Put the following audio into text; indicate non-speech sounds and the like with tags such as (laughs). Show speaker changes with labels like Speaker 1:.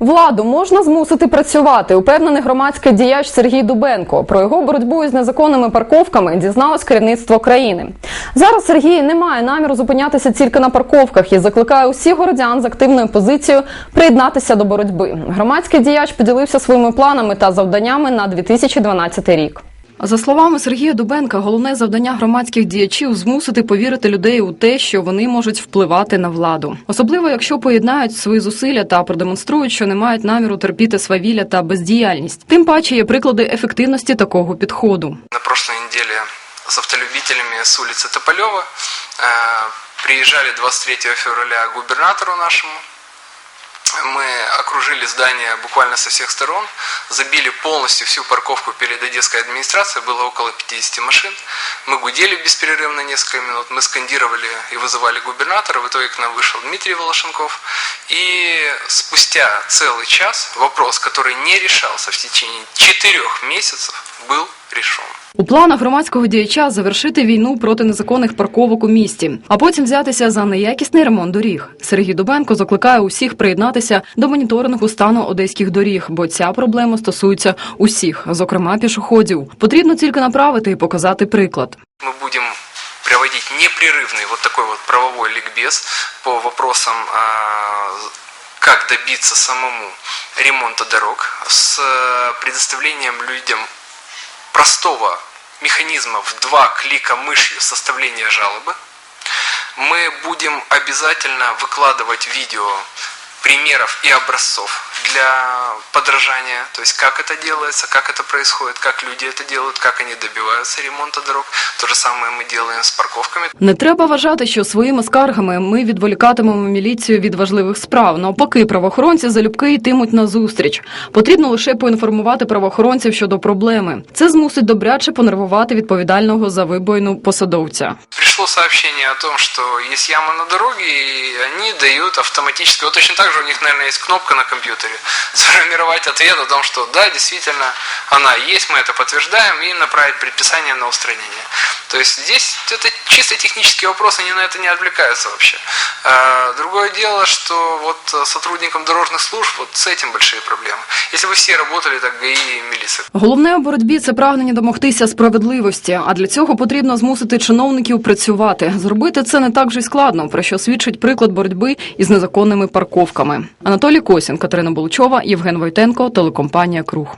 Speaker 1: Владу можна змусити працювати. Упевнений громадський діяч Сергій Дубенко. Про його боротьбу із незаконними парковками дізналось керівництво країни. Зараз Сергій не має наміру зупинятися тільки на парковках і закликає усіх городян з активною позицією приєднатися до боротьби. Громадський діяч поділився своїми планами та завданнями на 2012 рік. За словами Сергія Дубенка, головне завдання громадських діячів змусити повірити людей у те, що вони можуть впливати на владу, особливо якщо поєднають свої зусилля та продемонструють, що не мають наміру терпіти свавілля та бездіяльність. Тим паче є приклади ефективності такого підходу.
Speaker 2: На прошлой неделе с автолюбителями с улицы Тополева э, приезжали 23 февраля к губернатору нашему. Мы окружили здание буквально со всех сторон, забили полностью всю парковку перед Одесской администрацией, было около 50 машин. Мы гудели беспрерывно несколько минут, мы скандировали и вызывали губернатора, в итоге к нам вышел Дмитрий Волошенков. И спустя целый час вопрос, который не решался в течение четырех месяцев, был решен.
Speaker 1: У планах громадського діяча завершити війну проти незаконних парковок у місті, а потім взятися за неякісний ремонт доріг. Сергій Дубенко закликає усіх приєднатися до моніторингу стану одеських доріг, бо ця проблема стосується усіх, зокрема пішоходів. Потрібно тільки направити і показати приклад.
Speaker 2: мы будем проводить непрерывный вот такой вот правовой ликбез по вопросам, а, как добиться самому ремонта дорог с э, предоставлением людям простого механизма в два клика мышью составления жалобы. Мы будем обязательно выкладывать видео примеров и образцов для подражания, то есть как это делается, как это происходит, как люди это делают, как они добиваются ремонта дорог. То же самое мы делаем с парковками.
Speaker 1: Не треба вважати, що своїми скаргами ми відволікатимемо міліцію від важливих справ. Навпаки, правоохоронці залюбки йтимуть на зустріч. Потрібно лише поінформувати правоохоронців щодо проблеми. Це змусить добряче понервувати відповідального за вибойну посадовця.
Speaker 2: Пришло сообщение о том, что есть яма на дороге, и они дают автоматически, вот точно так же у них, наверное, есть кнопка на компьютере, (laughs) сформировать ответ о том, что да, действительно, она есть, мы это подтверждаем, и направить предписание на устранение. То есть здесь это чисто технический вопрос, они на это не отвлекаются вообще. А, Другое дело, что вот э, сотрудникам дорожных служб вот с этим большие проблемы. Если бы все работали так ГАИ и милиция,
Speaker 1: Головне у боротьбі це прагнення домогтися справедливості. А для цього потрібно змусити чиновників працювати. Зробити це не так же й складно, про що свідчить приклад боротьби із незаконними парковками. Анатолій Косін, Катерина Болучова, Євген Войтенко, телекомпанія Круг.